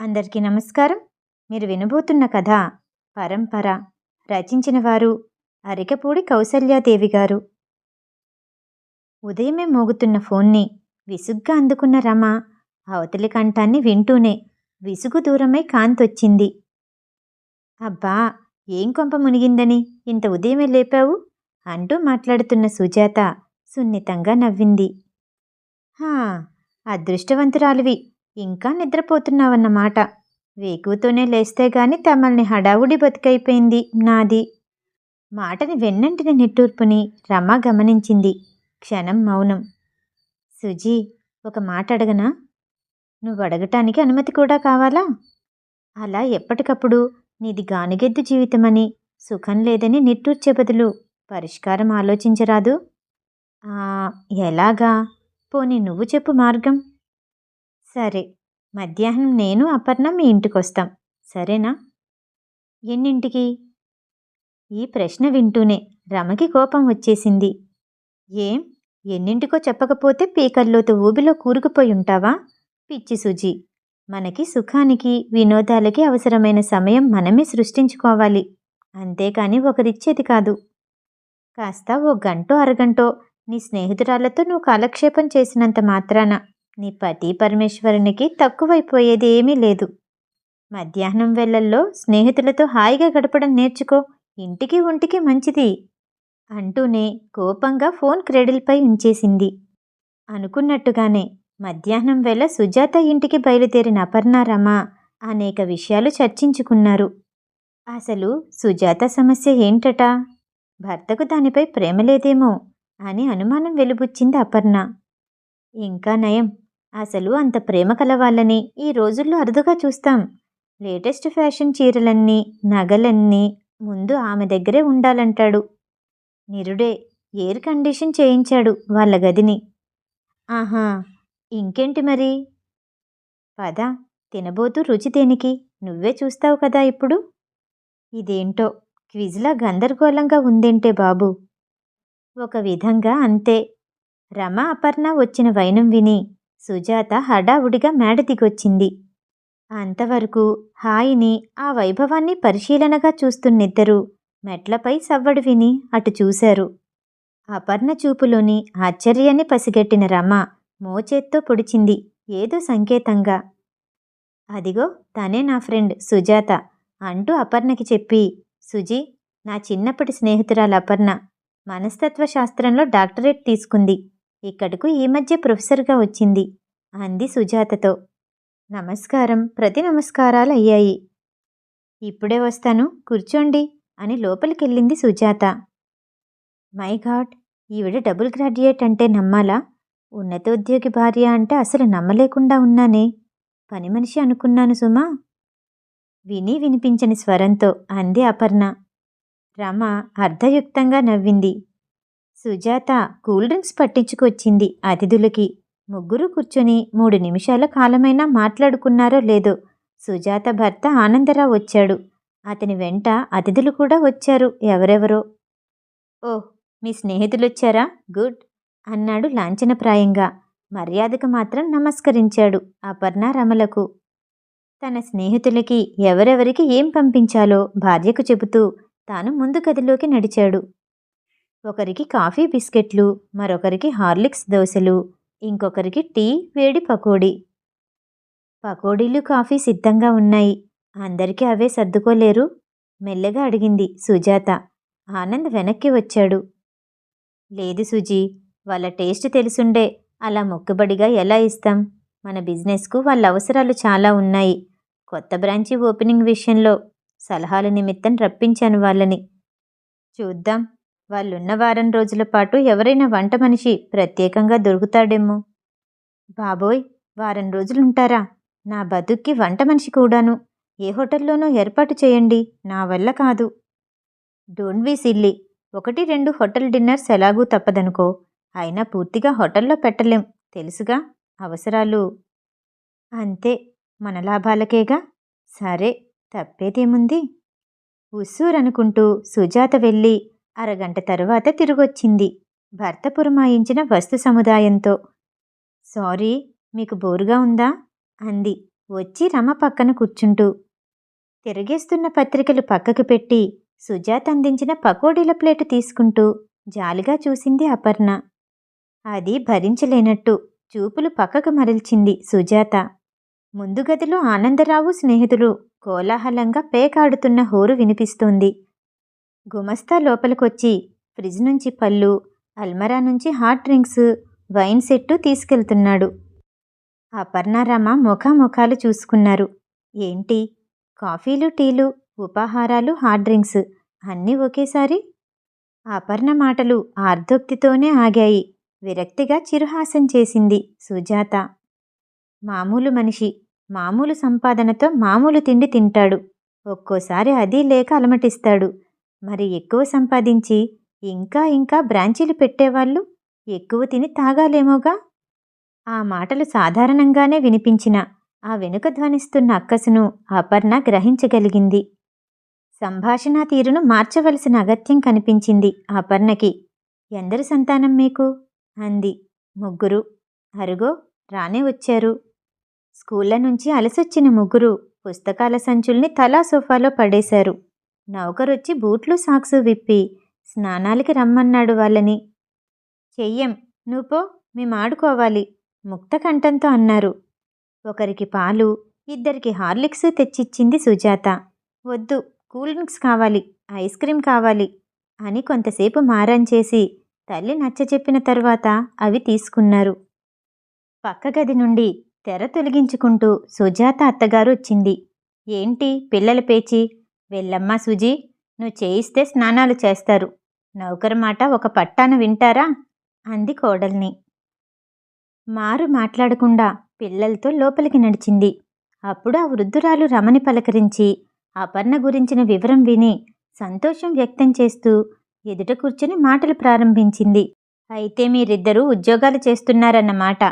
అందరికీ నమస్కారం. మీరు వినబోతున్న కథ పరంపర రచించిన వారు అరికపూడి కౌసల్యాదేవి గారు. ఉదయమే మోగుతున్న ఫోన్ని విసుగ్గా అందుకున్న రమ అవతలి కంఠాన్ని వింటూనే విసుగు దూరమై కాంతొచ్చింది. అబ్బా ఏం కొంప మునిగిందని ఇంత ఉదయమే లేపావు? అంటూ మాట్లాడుతున్న సుజాత సున్నితంగా నవ్వింది. హా అదృష్టవంతురాలివి. ఇంకా నిద్రపోతున్నావన్నమాట. వేకువతోనే లేస్తే గాని తమల్ని హడావుడి బతికైపోయింది నాది. మాటని వెన్నంటిన నిట్టూర్పుని రమ గమనించింది. క్షణం మౌనం. సుజీ ఒక మాట అడగనా? నువ్వు అడగటానికి అనుమతి కూడా కావాలా? అలా ఎప్పటికప్పుడు నీది గానుగెద్దు జీవితమని సుఖం లేదని నిట్టూర్చే బదులు పరిష్కారం ఆలోచించరాదు? ఎలాగా? పోనీ నువ్వు చెప్పు మార్గం. సరే. మధ్యాహ్నం నేను అపర్ణ మీ ఇంటికి వస్తాం సరేనా? ఎన్నింటికి? ఈ ప్రశ్న వింటూనే రమకి కోపం వచ్చేసింది. ఏం? ఎన్నింటికో చెప్పకపోతే పీకర్లోతో ఊబిలో కూరుకుపోయి ఉంటావా పిచ్చి సుజీ. మనకి సుఖానికి వినోదాలకి అవసరమైన సమయం మనమే సృష్టించుకోవాలి. అంతేకాని ఒకరిచ్చేది కాదు. కాస్త ఓ గంటో అరగంటో నీ స్నేహితురాలతో నువ్వు కాలక్షేపం చేసినంత మాత్రాన నీ పతి పరమేశ్వరునికి తక్కువైపోయేది ఏమీ లేదు. మధ్యాహ్నం వేళల్లో స్నేహితులతో హాయిగా గడపడం నేర్చుకో. ఇంటికి ఒంటికి మంచిది అంటూనే కోపంగా ఫోన్ క్రెడిల్పై ఉంచేసింది. అనుకున్నట్టుగానే మధ్యాహ్నం వేళ సుజాత ఇంటికి బయలుదేరిన అపర్ణారమ అనేక విషయాలు చర్చించుకున్నారు. అసలు సుజాత సమస్య ఏంటట? భర్తకు దానిపై ప్రేమ లేదేమో అని అనుమానం వెలుబుచ్చింది అపర్ణ. ఇంకా నయం అసలు అంత ప్రేమ కల వాళ్ళని ఈ రోజుల్లో అరుదుగా చూస్తాం. లేటెస్ట్ ఫ్యాషన్ చీరలన్నీ నగలన్నీ ముందు ఆమె దగ్గరే ఉండాలంటాడు. నిరుడే ఎయిర్ కండిషన్ చేయించాడు వాళ్ళ గదిని. ఆహా ఇంకేంటి మరి? పద తినబోతూ రుచి దేనికి? నువ్వే చూస్తావు కదా ఇప్పుడు. ఇదేంటో క్విజ్లా గందరగోళంగా ఉందేంటే బాబు. ఒక విధంగా అంతే. రమ అపర్ణ వచ్చిన వైనం విని సుజాత హడావుడిగా మేడ దిగొచ్చింది. అంతవరకు హాయిని ఆ వైభవాన్ని పరిశీలనగా చూస్తున్నిద్దరూ మెట్లపై సవ్వడి విని అటు చూశారు. అపర్ణ చూపులోని ఆశ్చర్యాన్ని పసిగట్టిన రమ మోచేత్తో పొడిచింది ఏదో సంకేతంగా. అదిగో తనే నా ఫ్రెండ్ సుజాత అంటూ అపర్ణకి చెప్పి సుజీ నా చిన్నప్పటి స్నేహితురాలు అపర్ణ మనస్తత్వ శాస్త్రంలో డాక్టరేట్ తీసుకుంది. ఇక్కడకు ఈ మధ్య ప్రొఫెసర్గా వచ్చింది అంది సుజాతతో. నమస్కారం ప్రతి నమస్కారాలు అయ్యాయి. ఇప్పుడే వస్తాను కూర్చోండి అని లోపలికెళ్ళింది సుజాత. మై గాడ్ ఈవిడ డబుల్ గ్రాడ్యుయేట్ అంటే నమ్మాలా? ఉన్నతోద్యోగి భార్య అంటే అసలు నమ్మలేకుండా ఉన్నానే. పని మనిషి అనుకున్నాను సుమా. విని వినిపించని స్వరంతో అంది అపర్ణ. రమ అర్ధయుక్తంగా నవ్వింది. సుజాత కూల్ డ్రింక్స్ పట్టించుకొచ్చింది అతిథులకి. ముగ్గురు కూర్చొని మూడు నిమిషాల కాలమైనా మాట్లాడుకున్నారో లేదో సుజాత భర్త ఆనందరావు వచ్చాడు. అతని వెంట అతిథులు కూడా వచ్చారు. ఎవరెవరో? ఓ మీ స్నేహితులొచ్చారా? గుడ్ అన్నాడు లాంఛనప్రాయంగా. మర్యాదకు మాత్రం నమస్కరించాడు అపర్ణ రమలకు. తన స్నేహితులకి ఎవరెవరికి ఏం పంపించాలో భార్యకు చెబుతూ తాను ముందు గదిలోకి నడిచాడు. ఒకరికి కాఫీ బిస్కెట్లు మరొకరికి హార్లిక్స్ దోశలు ఇంకొకరికి టీ వేడి పకోడీ. పకోడీలు కాఫీ సిద్ధంగా ఉన్నాయి. అందరికీ అవే సర్దుకోలేరు? మెల్లగా అడిగింది సుజాత. ఆనంద్ వెనక్కి వచ్చాడు. లేదు సుజీ వాళ్ళ టేస్ట్ తెలుసుండే. అలా మొక్కుబడిగా ఎలా ఇస్తాం? మన బిజినెస్కు వాళ్ళ అవసరాలు చాలా ఉన్నాయి. కొత్త బ్రాంచి ఓపెనింగ్ విషయంలో సలహాల నిమిత్తం రప్పించాను వాళ్ళని. చూద్దాం. వాళ్ళున్న వారం రోజుల పాటు ఎవరైనా వంట మనిషి ప్రత్యేకంగా దొరుకుతాడేమో. బాబోయ్ వారం రోజులుంటారా? నా బతుక్కి వంట మనిషి కూడాను. ఏ హోటల్లోనో ఏర్పాటు చేయండి నా వల్ల కాదు. Don't be silly. ఒకటి రెండు హోటల్ డిన్నర్స్ ఎలాగూ తప్పదనుకో. అయినా పూర్తిగా హోటల్లో పెట్టలేం. తెలుసుగా? అవసరాలు. అంతే. మన లాభాలకేగా? సరే తప్పేదేముంది? ఉస్సూరనుకుంటూ సుజాత వెళ్ళి అరగంట తరువాత తిరిగొచ్చింది. భర్త పురమాయించిన వస్తు సముదాయంతో. సారీ మీకు బోరుగా ఉందా? అంది. వచ్చి రమ పక్కన కూర్చుంటూ. తిరిగేస్తున్న పత్రికలు పక్కకు పెట్టి సుజాత అందించిన పకోడీల ప్లేటు తీసుకుంటూ జాలిగా చూసింది అపర్ణ. అది భరించలేనట్టు చూపులు పక్కకు మరల్చింది సుజాత. ముందు గదిలో ఆనందరావు స్నేహితులు కోలాహలంగా పేకాడుతున్న హోరు వినిపిస్తోంది. గుమస్తా లోపలికొచ్చి ఫ్రిడ్జ్ నుంచి పళ్ళు అల్మరా నుంచి హాట్ డ్రింక్స్ వైన్ సెట్టు తీసుకెళ్తున్నాడు. అపర్ణారామ ముఖాముఖాలు చూసుకున్నారు. ఏంటి? కాఫీలు టీలు ఉపాహారాలు హాట్ డ్రింక్స్ అన్నీ ఒకేసారి? అపర్ణ మాటలు ఆర్ధోక్తితోనే ఆగాయి. విరక్తిగా చిరుహాసం చేసింది సుజాత. మామూలు మనిషి మామూలు సంపాదనతో మామూలు తిండి తింటాడు. ఒక్కోసారి అది లేక అలమటిస్తాడు. మరి ఎక్కువ సంపాదించి ఇంకా ఇంకా బ్రాంచీలు పెట్టేవాళ్ళు ఎక్కువ తిని తాగాలేమోగా? ఆ మాటలు సాధారణంగానే వినిపించిన ఆ వెనుక ధ్వనిస్తున్న అక్కసును అపర్ణ గ్రహించగలిగింది. సంభాషణా తీరును మార్చవలసిన అగత్యం కనిపించింది అపర్ణకి. ఎందరు సంతానం మీకు? అంది. ముగ్గురు. అరుగో రానే వచ్చారు. స్కూళ్ళ నుంచి అలసొచ్చిన ముగ్గురు పుస్తకాల సంచుల్ని తలా సోఫాలో పడేశారు. నౌకరొచ్చి బూట్లు సాక్సు విప్పి స్నానాలకి రమ్మన్నాడు వాళ్ళని. చెయ్యం నువ్వు పో మేము ఆడుకోవాలి ముక్త కంఠంతో అన్నారు. ఒకరికి పాలు ఇద్దరికి హార్లిక్స్ తెచ్చిచ్చింది సుజాత. వద్దు కూల్ డ్రింక్స్ కావాలి ఐస్ క్రీం కావాలి అని కొంతసేపు మారం చేసి తల్లి నచ్చచెప్పిన తర్వాత అవి తీసుకున్నారు. పక్క గది నుండి తెర తొలగించుకుంటూ సుజాత అత్తగారు వచ్చింది. ఏంటి పిల్లల పేచి? వెళ్ళమ్మా సుజీ నువ్వు చేయిస్తే స్నానాలు చేస్తారు. నౌకరు మాట ఒక పట్టాన వింటారా? అంది కోడల్ని. మారు మాట్లాడకుండా పిల్లలతో లోపలికి నడిచింది. అప్పుడు ఆ వృద్ధురాలు రమని పలకరించి అపర్ణ గురించిన వివరం విని సంతోషం వ్యక్తం చేస్తూ ఎదుట కూర్చుని మాటలు ప్రారంభించింది. అయితే మీరిద్దరూ ఉద్యోగాలు చేస్తున్నారన్నమాట.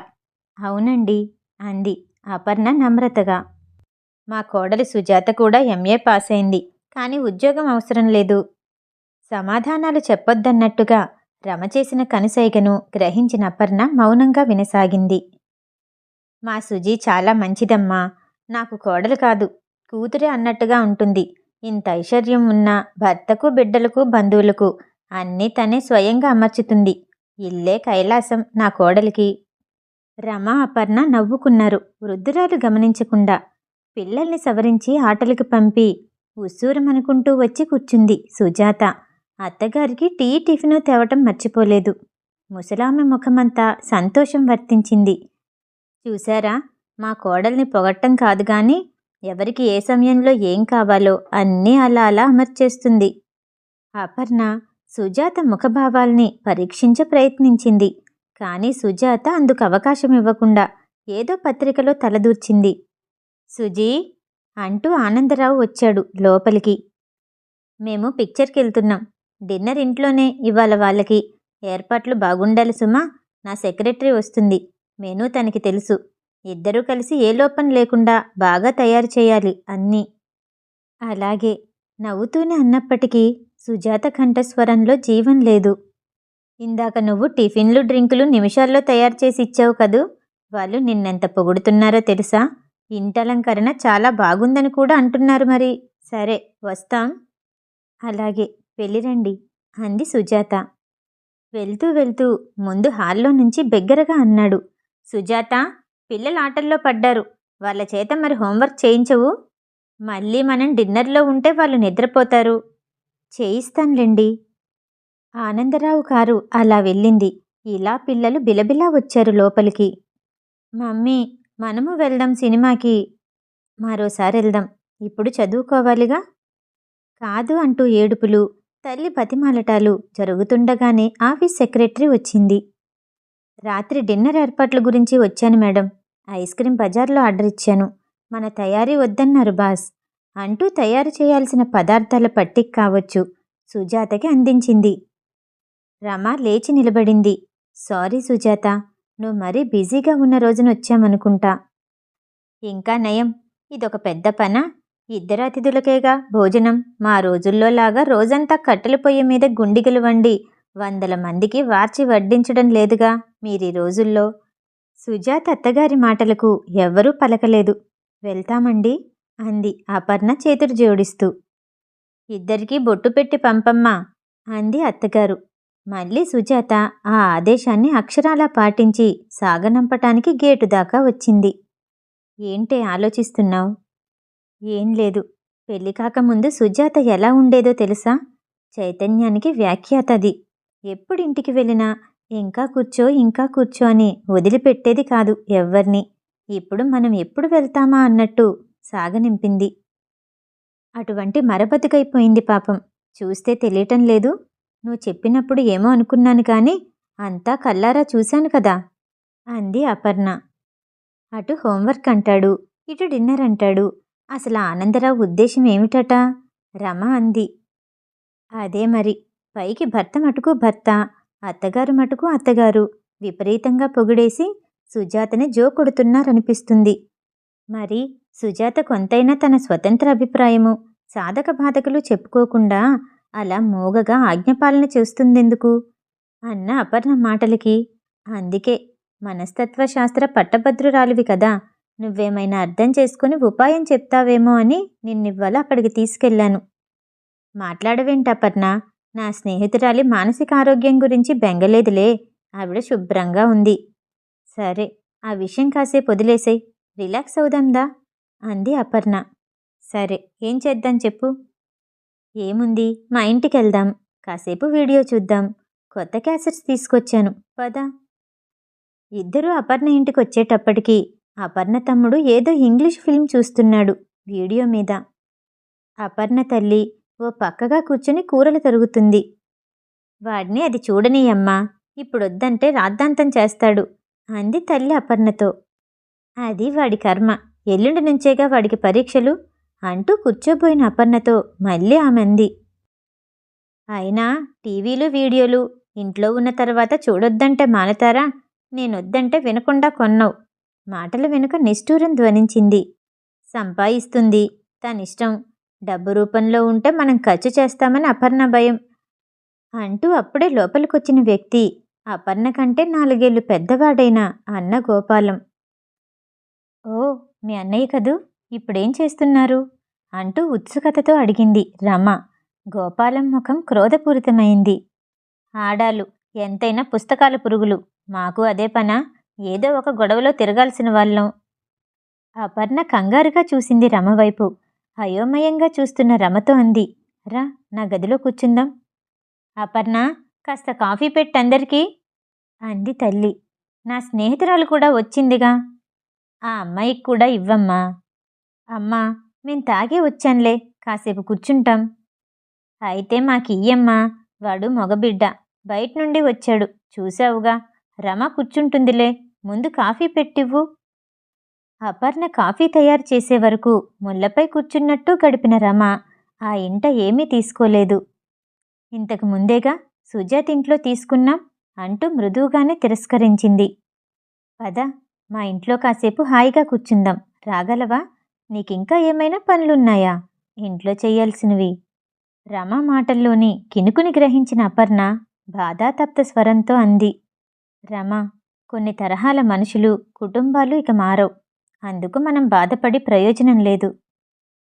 అవునండి అంది అపర్ణ నమ్రతగా. మా కోడలి సుజాత కూడా ఎంఏ పాస్ అయింది కానీ ఉద్యోగం అవసరం లేదు. సమాధానాలు చెప్పొద్దన్నట్టుగా రమ చేసిన కనుసైగను గ్రహించిన అపర్ణ మౌనంగా వినసాగింది. మా సుజీ చాలా మంచిదమ్మా. నాకు కోడలు కాదు. కూతురే అన్నట్టుగా ఉంటుంది. ఇంత ఐశ్వర్యం ఉన్న భర్తకు బిడ్డలకు బంధువులకు అన్నీ తనే స్వయంగా అమర్చుతుంది. ఇల్లే కైలాసం నా కోడలికి. రమ అపర్ణ నవ్వుకున్నారు. వృద్ధురాలు గమనించకుండా పిల్లల్ని సవరించి ఆటలకు పంపి ఉస్సూరమనుకుంటూ వచ్చి కూర్చుంది సుజాత. అత్తగారికి టీ టిఫిను తేవటం మర్చిపోలేదు. ముసలామె ముఖమంతా సంతోషం వర్తించింది. చూశారా? మా కోడల్ని పొగట్టం కాదు కానీ ఎవరికి ఏ సమయంలో ఏం కావాలో అన్నీ అలా అలా అమర్చేస్తుంది. అపర్ణ సుజాత ముఖభావాల్ని పరీక్షించ ప్రయత్నించింది. కానీ సుజాత అందుకు అవకాశం ఇవ్వకుండా ఏదో పత్రికలో తలదూర్చింది. సుజీ! అంటూ ఆనందరావు వచ్చాడు లోపలికి. మేము పిక్చర్కి వెళ్తున్నాం డిన్నర్ ఇంట్లోనే ఇవాళ వాళ్ళకి. ఏర్పాట్లు బాగుండాలి సుమా! నా సెక్రటరీ వస్తుంది. మెనూ తనకి తెలుసు. ఇద్దరూ కలిసి ఏ లోపం లేకుండా బాగా తయారు చేయాలి అన్నీ. అలాగే నవ్వుతూనే అన్నప్పటికీ సుజాత కంఠస్వరంలో జీవం లేదు. ఇందాక నువ్వు టిఫిన్లు డ్రింకులు నిమిషాల్లో తయారు చేసి ఇచ్చావు కదూ! వాళ్ళు నిన్నెంత పొగుడుతున్నారో తెలుసా? ఇంటలంకరణ చాలా బాగుందని కూడా అంటున్నారు మరి. సరే వస్తాం. అలాగే వెళ్ళిరండి అంది సుజాత. వెళ్తూ వెళ్తూ ముందు హాల్లో నుంచి బిగ్గరగా అన్నాడు. సుజాత పిల్లలు ఆటల్లో పడ్డారు. వాళ్ళ చేత మరి హోంవర్క్ చేయించవు? మళ్ళీ మనం డిన్నర్లో ఉంటే వాళ్ళు నిద్రపోతారు. చేయిస్తానులేండి. ఆనందరావు కారు అలా వెళ్ళింది. ఇలా పిల్లలు బిలబిలా వచ్చారు లోపలికి. మమ్మీ మనము వెళ్దాం సినిమాకి. మరోసారి వెళ్దాం. ఇప్పుడు చదువుకోవాలిగా? కాదు అంటూ ఏడుపులు తల్లి బతిమాలటాలు జరుగుతుండగానే ఆఫీస్ సెక్రటరీ వచ్చింది. రాత్రి డిన్నర్ ఏర్పాట్ల గురించి వచ్చాను మేడం. ఐస్ క్రీం బజార్లో ఆర్డర్ ఇచ్చాను. మన తయారీ వద్దన్నారు బాస్. అంటూ తయారు చేయాల్సిన పదార్థాల పట్టిక కావచ్చు సుజాతకి అందించింది. రమ లేచి నిలబడింది. సారీ సుజాత. నువ్వు మరీ బిజీగా ఉన్న రోజున వచ్చామనుకుంటా. ఇంకా నయం. ఇదొక పెద్ద పనా? ఇద్దరు అతిథులకేగా భోజనం. మా రోజుల్లో లాగా రోజంతా కట్టెల పొయ్యి మీద గుండిగలు వండి వందల మందికి వార్చి వడ్డించడం లేదుగా మీరీ రోజుల్లో? సుజాత అత్తగారి మాటలకు ఎవ్వరూ పలకలేదు. వెళ్తామండి? అంది అపర్ణ చేతులు జోడిస్తూ. ఇద్దరికీ బొట్టు పెట్టి పంపమ్మా అంది అత్తగారు. మళ్ళీ సుజాత ఆ ఆదేశాన్ని అక్షరాలా పాటించి సాగనంపటానికి గేటు దాకా వచ్చింది. ఏంటే ఆలోచిస్తున్నావు? ఏం లేదు. పెళ్ళి కాకముందు సుజాత ఎలా ఉండేదో తెలుసా? చైతన్యానికి వ్యాఖ్యాతది ఎప్పుడు ఇంటికి వెళ్ళినా ఇంకా కూర్చో ఇంకా కూర్చో అని వదిలిపెట్టేది కాదు ఎవ్వర్ని. ఇప్పుడు మనం ఎప్పుడు వెళ్తామా అన్నట్టు సాగనింపింది. అటువంటి మరబతుకైపోయింది పాపం. చూస్తే తెలియటం లేదు. నువ్వు చెప్పినప్పుడు ఏమో అనుకున్నాను కానీ అంతా కల్లారా చూశాను కదా అంది అపర్ణ. అటు హోంవర్క్ అంటాడు ఇటు డిన్నర్ అంటాడు. అసలు ఆనందరావు ఉద్దేశం ఏమిటట? రమ అంది. అదే మరి పైకి భర్త మటుకు భర్త అత్తగారు మటుకు అత్తగారు విపరీతంగా పొగిడేసి సుజాతని జో కొడుతున్నారనిపిస్తుంది. మరి సుజాత కొంతైనా తన స్వతంత్ర అభిప్రాయము సాధక బాధకులు చెప్పుకోకుండా అలా మూగగా ఆజ్ఞపాలన చేస్తుందెందుకు? అన్న అపర్ణ మాటలకి అందుకే మనస్తత్వ శాస్త్ర పట్టభద్రురాలివి కదా నువ్వేమైనా అర్థం చేసుకుని ఉపాయం చెప్తావేమో అని నిన్నివ్వాల అక్కడికి తీసుకెళ్ళాను మాట్లాడవేంటి అపర్ణ? నా స్నేహితురాలి మానసిక ఆరోగ్యం గురించి బెంగలేదులే ఆవిడ శుభ్రంగా ఉంది. సరే ఆ విషయం కాసేపు వదిలేసాయి రిలాక్స్ అవుదాందా? అంది అపర్ణ. సరే ఏం చేద్దాం చెప్పు. ఏముంది? మా ఇంటికి వెళ్దాం కాసేపు వీడియో చూద్దాం. కొత్త క్యాసెట్స్ తీసుకొచ్చాను. పదా. ఇద్దరూ అపర్ణ ఇంటికి వచ్చేటప్పటికి అపర్ణ తమ్ముడు ఏదో ఇంగ్లీష్ ఫిల్మ్ చూస్తున్నాడు వీడియో మీద. అపర్ణ తల్లి ఓ పక్కగా కూర్చుని కూరలు తరుగుతుంది. వాడిని అది చూడనీయమ్మా. ఇప్పుడు ఇప్పుడొద్దంటే రాద్ధాంతం చేస్తాడు అంది తల్లి అపర్ణతో. అది వాడి కర్మ. ఎల్లుండి నుంచేగా వాడికి పరీక్షలు అంటూ కూర్చోబోయిన అపర్ణతో మళ్ళీ ఆమె అంది అయినా టీవీలు వీడియోలు ఇంట్లో ఉన్న తర్వాత చూడొద్దంటే మానతారా? నేనొద్దంటే వినకుండా కొన్నావు. మాటల వెనుక నిష్ఠూరం ధ్వనించింది. సంపాదిస్తుంది తనిష్టం. డబ్బు రూపంలో ఉంటే మనం ఖర్చు చేస్తామని అపర్ణ భయం. అంటూ అప్పుడే లోపలికొచ్చిన వ్యక్తి అపర్ణ కంటే నాలుగేళ్ళు పెద్దవాడైన అన్న గోపాలం. ఓ మీ అన్నయ్య కదూ? ఇప్పుడేం చేస్తున్నారు? అంటూ ఉత్సుకతతో అడిగింది రమ. గోపాలం ముఖం క్రోధపూరితమైంది. ఆడాలు ఎంతైనా పుస్తకాల పురుగులు. మాకు అదే పన? ఏదో ఒక గొడవలో తిరగాల్సిన వాళ్ళం. అపర్ణ కంగారుగా చూసింది రమ వైపు. అయోమయంగా చూస్తున్న రమతో అంది. రా నా గదిలో కూర్చుందాం. అపర్ణ కాస్త కాఫీ పెట్టందరికీ? అంది తల్లి. నా స్నేహితురాలు కూడా వచ్చిందిగా. ఆ అమ్మాయికి కూడా ఇవ్వమ్మా. అమ్మా మేం తాగే వచ్చానులే కాసేపు కూర్చుంటాం. అయితే మాకియ్యమ్మా వాడు మగబిడ్డ బయట నుండి వచ్చాడు చూసావుగా రమ కూర్చుంటుందిలే ముందు కాఫీ పెట్టివ్వు. అపర్ణ కాఫీ తయారు చేసే వరకు ముళ్ళపై కూర్చున్నట్టు గడిపిన రమ ఆ ఇంట ఏమీ తీసుకోలేదు. ఇంతకు ముందేగా సుజాత్ ఇంట్లో తీసుకున్నాం అంటూ మృదువుగానే తిరస్కరించింది. పద మా ఇంట్లో కాసేపు హాయిగా కూర్చుందాం రాగలవా? నీకింకా ఏమైనా పనులున్నాయా? ఇంట్లో చేయాల్సినవి. రమ మాటల్లోని కినుకుని గ్రహించిన అపర్ణ బాధాతప్త స్వరంతో అంది. రమ కొన్ని తరహాల మనుషులు కుటుంబాలు ఇక మారవు. అందుకు మనం బాధపడి ప్రయోజనం లేదు.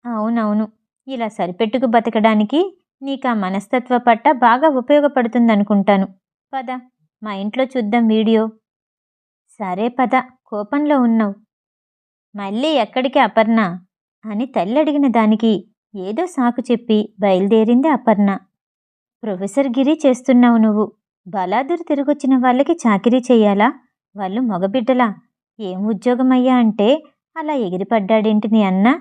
అవునవును. ఇలా సరిపెట్టుకు బతకడానికి నీకు ఆ మనస్తత్వ పట్ట బాగా ఉపయోగపడుతుందనుకుంటాను. పద మా ఇంట్లో చూద్దాం వీడియో. సరే పద కోపంలో ఉన్నావు. మళ్ళీ ఎక్కడికి అపర్ణ? అని తల్లి అడిగిన దానికి ఏదో సాకు చెప్పి బయలుదేరింది అపర్ణ. ప్రొఫెసర్ గిరి చేస్తున్నావు నువ్వు. బలాదురు తిరిగొచ్చిన వాళ్ళకి చాకిరీ చెయ్యాలా? వాళ్ళు మగబిడ్డలా. ఏం ఉద్యోగమయ్యా అంటే అలా ఎగిరిపడ్డాడేంటి నీ అన్న?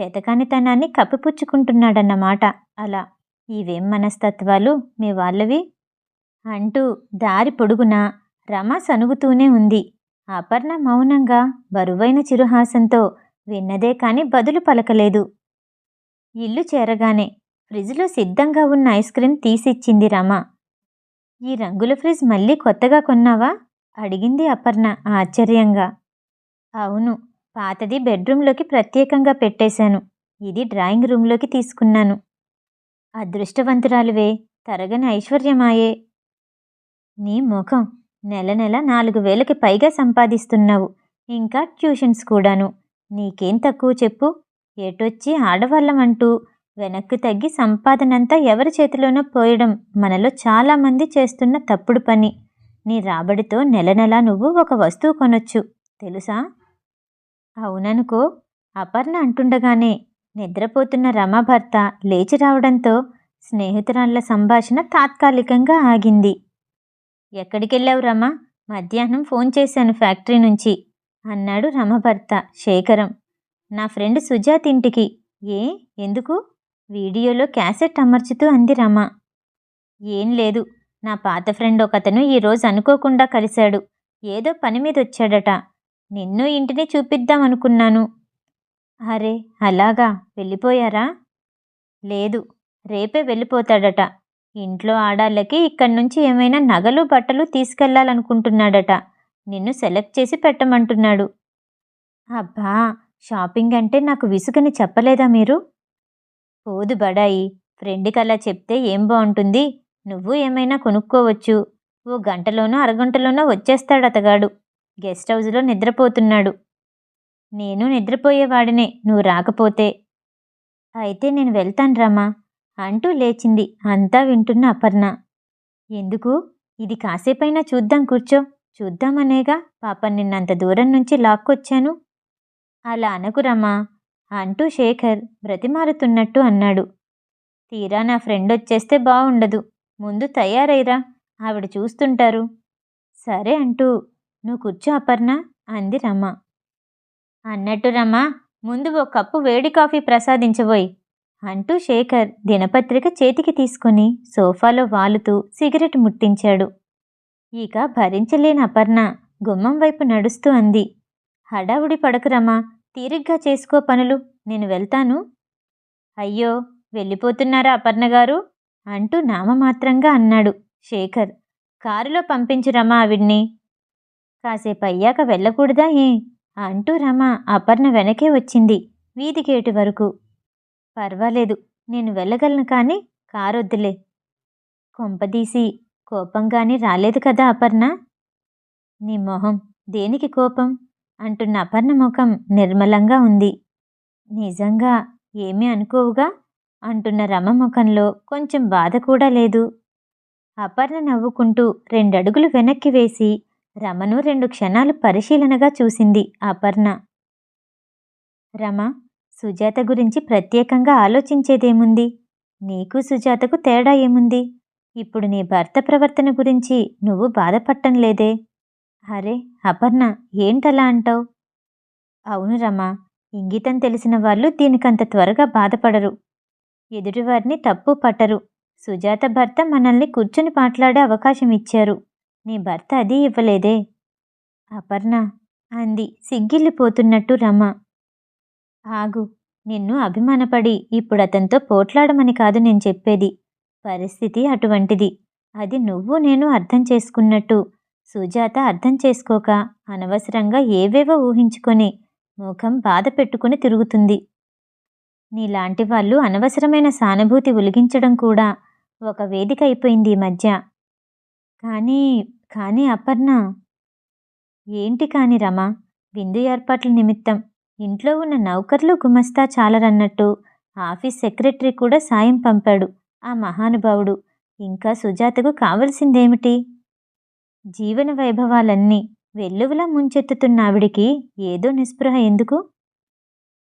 చేతకానితనాన్ని కప్పిపుచ్చుకుంటున్నాడన్నమాట అలా. ఇవేం మనస్తత్వాలు? మీ వాళ్ళవి? అంటూ దారి పొడుగునా రమ సనుగుతూనే ఉంది. అపర్ణ మౌనంగా బరువైన చిరుహాసంతో విన్నదే కాని బదులు పలకలేదు. ఇల్లు చేరగానే ఫ్రిడ్జ్లో సిద్ధంగా ఉన్న ఐస్ క్రీం తీసిచ్చింది రమ. ఈ రంగుల ఫ్రిడ్జ్ మళ్ళీ కొత్తగా కొన్నావా? అడిగింది అపర్ణ ఆశ్చర్యంగా. అవును పాతది బెడ్రూమ్లోకి ప్రత్యేకంగా పెట్టేశాను. ఇది డ్రాయింగ్ రూమ్లోకి తీసుకున్నాను. అదృష్టవంతురాలువే తరగని ఐశ్వర్యమాయే. నీ ముఖం నెల నెల నాలుగు వేలకి పైగా సంపాదిస్తున్నావు. ఇంకా ట్యూషన్స్ కూడాను. నీకేం తక్కువ చెప్పు. ఎటొచ్చి ఆడవాళ్ళమంటూ వెనక్కు తగ్గి సంపాదనంతా ఎవరి చేతిలోనో పోయడం మనలో చాలామంది చేస్తున్న తప్పుడు పని. నీ రాబడితో నెల నెలా నువ్వు ఒక వస్తువు కొనొచ్చు. తెలుసా? అవుననుకో. అపర్ణ అంటుండగానే నిద్రపోతున్న రమ భర్త లేచి రావడంతో స్నేహితురాళ్ళ సంభాషణ తాత్కాలికంగా ఆగింది. ఎక్కడికెళ్ళావు రమ? మధ్యాహ్నం ఫోన్ చేశాను ఫ్యాక్టరీ నుంచి అన్నాడు రమభర్త శేఖరం. నా ఫ్రెండ్ సుజాత్ ఇంటికి. ఏ? ఎందుకు? వీడియోలో క్యాసెట్ అమర్చుతూ అంది రమ. ఏం లేదు. నా పాత ఫ్రెండ్ ఒకతను ఈరోజు అనుకోకుండా కలిశాడు. ఏదో పని మీద వచ్చాడట. నిన్ను ఇంటిని చూపిద్దామనుకున్నాను అరే అలాగా? వెళ్ళిపోయారా? లేదు. రేపే వెళ్ళిపోతాడట. ఇంట్లో ఆడాళ్ళకి ఇక్కడి నుంచి ఏమైనా నగలు బట్టలు తీసుకెళ్ళాలనుకుంటున్నాడట. నిన్ను సెలెక్ట్ చేసి పెట్టమంటున్నాడు. అబ్బా! షాపింగ్ అంటే నాకు విసుగని చెప్పలేదా మీరు? పోదు బడాయి. ఫ్రెండ్కి అలా చెప్తే ఏం బాగుంటుంది నువ్వు ఏమైనా కొనుక్కోవచ్చు. ఓ గంటలోనో అరగంటలోనో వచ్చేస్తాడు అతగాడు గెస్ట్ హౌస్లో నిద్రపోతున్నాడు. నేను నిద్రపోయేవాడినే నువ్వు రాకపోతే. అయితే నేను వెళ్తాను రామా. అంటూ లేచింది. అంతా వింటున్న అపర్ణ. ఎందుకు? ఇది కాసేపైనా చూద్దాం కూర్చో. చూద్దామనేగా పాప నిన్నంత దూరం నుంచి లాక్కొచ్చాను. అలా అనకురమ్మా అంటూ శేఖర్ బ్రతిమారుతున్నట్టు అన్నాడు. తీరా నా ఫ్రెండ్ వచ్చేస్తే బాగుండదు ముందు తయారైరా. ఆవిడ చూస్తుంటారు. సరే అంటూ నువ్వు కూర్చో అపర్ణ అంది రమ. అన్నట్టు రమ ముందు ఓ కప్పు వేడి కాఫీ ప్రసాదించబోయి. అంటూ శేఖర్ దినపత్రిక చేతికి తీసుకుని సోఫాలో వాలుతూ సిగరెట్ ముట్టించాడు. ఇక భరించలేని అపర్ణ గుమ్మం వైపు నడుస్తూ అంది. హడావుడి పడకురమ్మా తీరిగ్గా చేసుకో పనులు నేను వెళ్తాను. అయ్యో వెళ్ళిపోతున్నారా అపర్ణ గారు? అంటూ నామమాత్రంగా అన్నాడు శేఖర్. కారులో పంపించు రమ ఆవిడ్ని. కాసేపు అయ్యాక వెళ్ళకూడదా ఏ? అంటూ రమ అపర్ణ వెనకే వచ్చింది. వీధి గేటు వరకు. పర్వాలేదు నేను వెళ్ళగలను కానీ కారొద్దులే. కొంపదీసి కోపంగాని రాలేదు కదా అపర్ణ? నీ మొహం దేనికి కోపం? అంటున్న అపర్ణ ముఖం నిర్మలంగా ఉంది. నిజంగా ఏమీ అనుకోవుగా? అంటున్న రమ ముఖంలో కొంచెం బాధ కూడా లేదు. అపర్ణ నవ్వుకుంటూ రెండడుగులు వెనక్కి వేసి రమను రెండు క్షణాలు పరిశీలనగా చూసింది అపర్ణ. రమ సుజాత గురించి ప్రత్యేకంగా ఆలోచించేదేముంది? నీకు సుజాతకు తేడా ఏముంది? ఇప్పుడు నీ భర్త ప్రవర్తన గురించి నువ్వు బాధపడటం లేదే? అరే అపర్ణ ఏంటలా అంటావు? అవును రమా ఇంగితం తెలిసిన వాళ్ళు దీనికంత త్వరగా బాధపడరు. ఎదుటివారిని తప్పు పట్టరు. సుజాత భర్త మనల్ని కూర్చుని మాట్లాడే అవకాశం ఇచ్చారు. నీ భర్త అది ఇవ్వలేదే? అపర్ణ అంది. సిగ్గిల్లిపోతున్నట్టు రమ. ఆగు నిన్ను అభిమానపడి ఇప్పుడు అతనితో పోట్లాడమని కాదు నేను చెప్పేది. పరిస్థితి అటువంటిది. అది నువ్వు నేను అర్థం చేసుకున్నట్టు. సుజాత అర్థం చేసుకోక అనవసరంగా ఏవేవో ఊహించుకొని ముఖం బాధ పెట్టుకుని తిరుగుతుంది. నీలాంటి వాళ్ళు అనవసరమైన సానుభూతి ఉలిగించడం కూడా ఒక వేదిక అయిపోయింది ఈ మధ్య. కానీ కానీ అపర్ణ. ఏంటి కాని రమ విందు ఏర్పాట్ల నిమిత్తం ఇంట్లో ఉన్న నౌకర్లు గుమస్తా చాలరన్నట్టు ఆఫీస్ సెక్రటరీ కూడా సాయం పంపాడు ఆ మహానుభావుడు. ఇంకా సుజాతకు కావలసిందేమిటి? జీవన వైభవాలన్నీ వెల్లువలా ముంచెత్తుతున్న ఆవిడికి ఏదో నిస్పృహ ఎందుకు?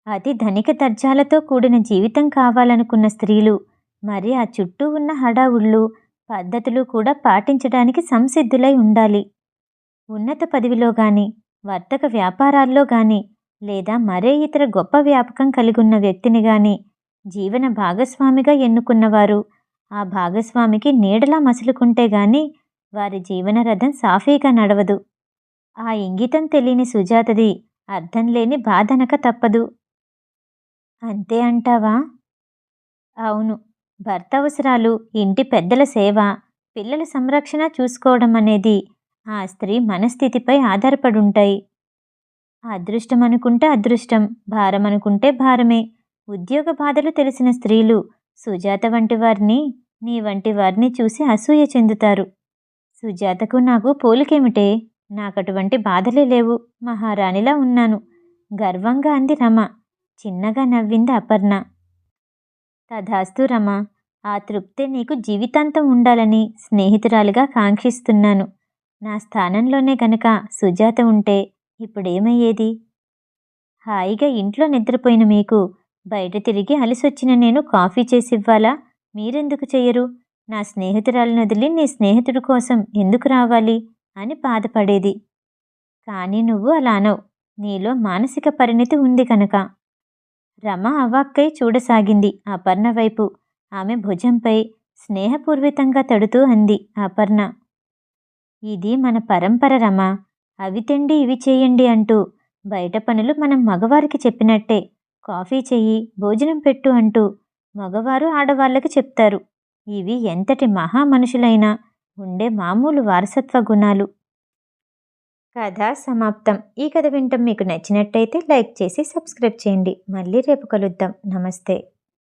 అతి ధనిక దర్జాలతో కూడిన జీవితం కావాలనుకున్న స్త్రీలు మరి ఆ చుట్టూ ఉన్న హడావుళ్ళు పద్ధతులు కూడా పాటించడానికి సంసిద్ధులై ఉండాలి. ఉన్నత పదవిలో గాని వర్తక వ్యాపారాల్లో గాని లేదా మరే ఇతర గొప్ప వ్యాపకం కలిగున్న వ్యక్తిని గాని జీవన భాగస్వామిగా ఎన్నుకున్నవారు ఆ భాగస్వామికి నీడలా మసులుకుంటే గాని వారి జీవన రథం సాఫీగా నడవదు. ఆ ఇంగితం తెలియని సుజాతది అర్థం లేని బాధనక తప్పదు. అంతే అంటావా? అవును. భర్త అవసరాలు ఇంటి పెద్దల సేవ పిల్లల సంరక్షణ చూసుకోవడం అనేది ఆ స్త్రీ మనస్థితిపై ఆధారపడుంటాయి. అదృష్టం అనుకుంటే అదృష్టం భారం అనుకుంటే భారమే. ఉద్యోగ బాధలు తెలిసిన స్త్రీలు సుజాత వంటి వారిని నీ వంటి వారిని చూసి అసూయ చెందుతారు. సుజాతకు నాకు పోలికేమిటే? నాకటువంటి బాధలే లేవు. మహారాణిలా ఉన్నాను. గర్వంగా అంది రమ. చిన్నగా నవ్వింది అపర్ణ. తధాస్తు రమ ఆ తృప్తే నీకు జీవితాంతం ఉండాలని స్నేహితురాలిగా కాంక్షిస్తున్నాను. నా స్థానంలోనే గనక సుజాత ఉంటే ఇప్పుడేమయ్యేది? హాయిగా ఇంట్లో నిద్రపోయిన మీకు బయట తిరిగి అలసొచ్చిన నేను కాఫీ చేసి ఇవ్వాలా మీరెందుకు చెయ్యరు? నా స్నేహితురాలను వదిలి నీ స్నేహితుడి కోసం ఎందుకు రావాలి? అని బాధపడేది. కానీ నువ్వు అలా అనవు. నీలో మానసిక పరిణితి ఉంది కనుక. రమ అవాక్కై చూడసాగింది అపర్ణ వైపు. ఆమె భుజంపై స్నేహపూర్వితంగా తడుతూ అంది అపర్ణ. ఇది మన పరంపర రమ. అవి తిండి ఇవి చేయండి అంటూ బయట పనులు మనం మగవారికి చెప్పినట్టే. కాఫీ చెయ్యి భోజనం పెట్టు అంటూ మగవారు ఆడవాళ్ళకి చెప్తారు. ఇవి ఎంతటి మహా మనుషులైనా ఉండే మామూలు వారసత్వ గుణాలు. కథ సమాప్తం. ఈ కథ వింటం మీకు నచ్చినట్టయితే లైక్ చేసి సబ్స్క్రైబ్ చేయండి. మళ్ళీ రేపు కలుద్దాం. నమస్తే.